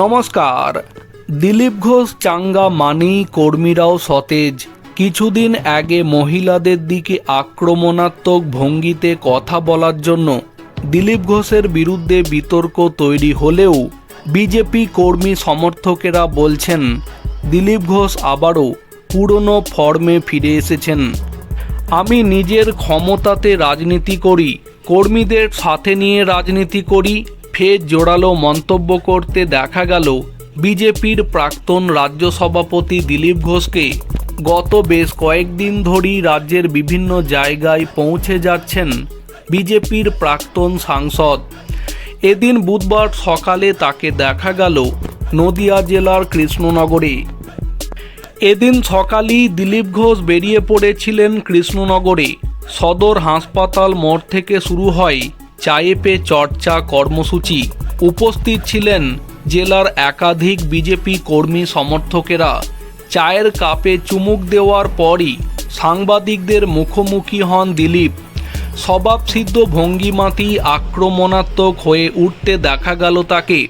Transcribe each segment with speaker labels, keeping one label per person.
Speaker 1: নমস্কার। দিলীপ ঘোষ, চাঙ্গা, মানি, কর্মীরাও সতেজ। কিছুদিন আগে মহিলাদের দিকে আক্রমণাত্মক ভঙ্গিতে কথা বলার জন্য দিলীপ ঘোষের বিরুদ্ধে বিতর্ক তৈরি হলেও বিজেপি কর্মী সমর্থকেরা বলছেন, দিলীপ ঘোষ আবারও পুরনো ফর্মে ফিরে এসেছেন। আমি নিজের ক্ষমতাতে রাজনীতি করি, কর্মীদের সাথে নিয়ে রাজনীতি করি ফের জোরালো মন্তব্য করতে দেখা গেল বিজেপির প্রাক্তন রাজ্য সভাপতি দিলীপ ঘোষকে। গত বেশ কয়েকদিন ধরেই রাজ্যের বিভিন্ন জায়গায় পৌঁছে যাচ্ছেন বিজেপির প্রাক্তন সাংসদ। এদিন বুধবার সকালে তাকে দেখা গেল নদিয়া জেলার কৃষ্ণনগরে। এদিন সকালেই দিলীপ ঘোষ বেরিয়ে পড়েছিলেন কৃষ্ণনগরে। সদর হাসপাতাল মোড় থেকে শুরু হয় চায়ে পে চর্চা কর্মসূচি। উপস্থিত ছিলেন জেলার একাধিক বিজেপি কর্মী সমর্থকেরা। চায়ের কাপে চুমুক দেওয়ার পরই সাংবাদিকদের মুখোমুখি হন দিলীপ। স্বভাবসিদ্ধ ভঙ্গিমাতি আক্রমণাত্মক হয়ে উঠতে দেখা গেল তাকে।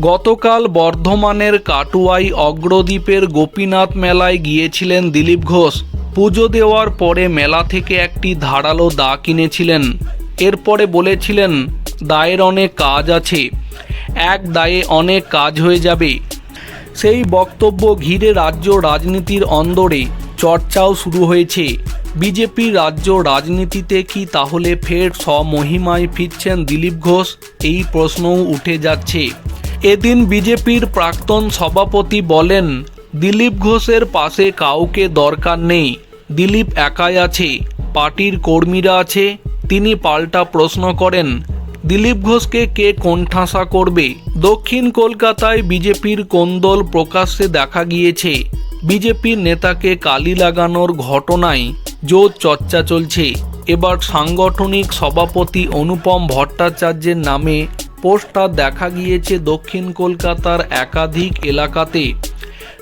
Speaker 1: গতকাল বর্ধমানের কাটুয়াই অগ্রদ্বীপের গোপীনাথ মেলায় গিয়েছিলেন দিলীপ ঘোষ। পুজো দেওয়ার পরে মেলা থেকে একটি ধারালো দা কিনেছিলেন। এরপরে বলেছিলেন, দায়ের অনেক কাজ আছে। এক দায়ে অনেক কাজ হয়ে যাবে। সেই বক্তব্য ঘিরে রাজ্য রাজনীতির অন্দরে চর্চাও শুরু হয়েছে। বিজেপি রাজ্য রাজনীতিতে কি তাহলে ফের স্বমহিমায় ফিরছেন দিলীপ ঘোষ? এই প্রশ্নও উঠে যাচ্ছে। এদিন বিজেপির প্রাক্তন সভাপতি বলেন, দিলীপ ঘোষের পাশে কাউকে দরকার নেই। দিলীপ একাই আছে, পার্টির কর্মীরা আছে তিনি পাল্টা প্রশ্ন করেন, দিলীপ ঘোষকে কে কোণঠাসা করবে? দক্ষিণ কলকাতায় বিজেপির কোন্দল প্রকাশ্যে দেখা গিয়েছে? বিজেপির নেতাকে কালি লাগানোর ঘটনায় জোর চর্চা চলছে। এবার সাংগঠনিক সভাপতি অনুপম ভট্টাচার্যের নামে পোস্টার দেখা গিয়েছে দক্ষিণ কলকাতার একাধিক এলাকাতে।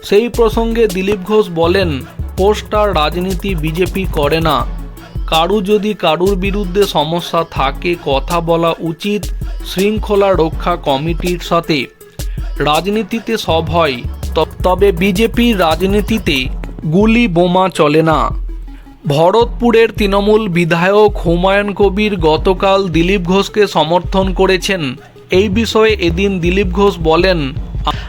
Speaker 1: সেই প্রসঙ্গে দিলীপ ঘোষ বলেন, পোস্টার রাজনীতি বিজেপি করে না। কারু যদি কারুর বিরুদ্ধে সমস্যা থাকে, কথা বলা উচিত, শৃঙ্খলা রক্ষা কমিটির সাথে। রাজনীতিতে সব হয়, তবে বিজেপির রাজনীতিতে গুলি বোমা চলে না। ভরতপুরের তৃণমূল বিধায়ক হুমায়ুন কবির গতকাল দিলীপ ঘোষকে সমর্থন করেছেন। এই বিষয়ে এদিন দিলীপ ঘোষ বলেন,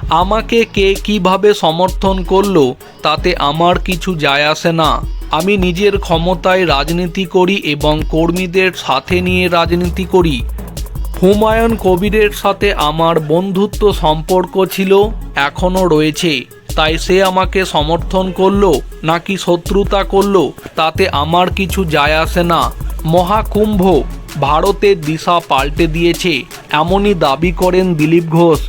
Speaker 1: আমাকে কে কীভাবে সমর্থন করল, তাতে আমার কিছু যায় আসে না। আমি নিজের ক্ষমতায় রাজনীতি করি এবং কর্মীদের সাথে নিয়ে রাজনীতি করি। হুমায়ুন কবিরের সাথে আমার বন্ধুত্ব সম্পর্ক ছিল, এখনও রয়েছে। তাই সে আমাকে সমর্থন করল, নাকি শত্রুতা করল, তাতে আমার কিছু যায় আসে না। মহাকুম্ভ ভারতের দিশা পাল্টে দিয়েছে, এমনই দাবি করেন দিলীপ ঘোষ।